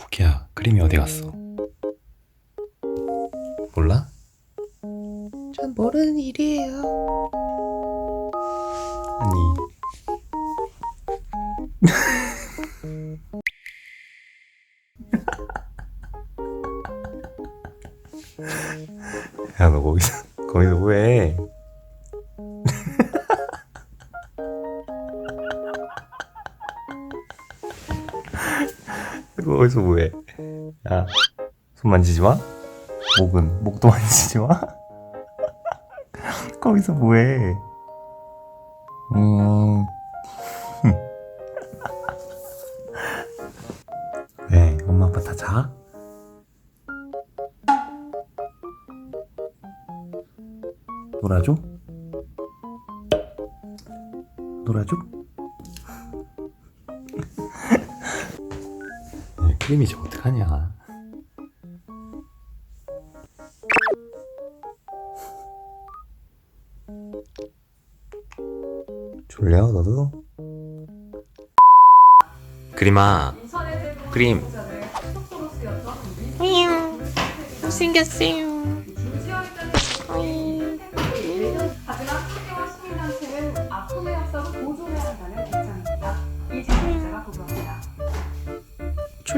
쿠키야, 크림이 어디 갔어? 몰라? 전 모르는 일이에요. 아니. 야, 너 거기서, 거기서 너 거기서 뭐해? 야, 손 만지지 마? 목은, 목도 만지지 마? 거기서 뭐해? 음. 왜? 엄마 아빠 다 자? 놀아줘? 놀아줘? 크림이 저 어떡하냐? 졸려 너도? 그림아 그림 생겼어요.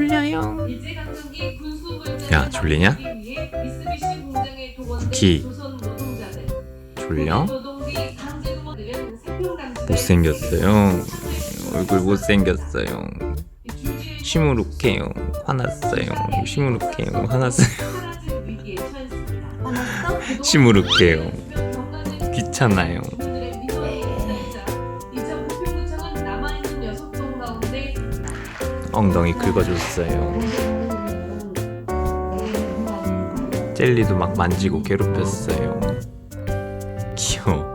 졸려요. 야, 졸리냐? 위해 미쓰비시 공장에 동원된 키. 조선 노동자들 졸려? 못생겼어요 얼굴 못생겼어요 시무룩해요 화났어요 시무룩해요 화났어요. 시무룩해요 귀찮아요 엉덩이 긁어줬어요. 젤리도 막 만지고 괴롭혔어요. 귀여워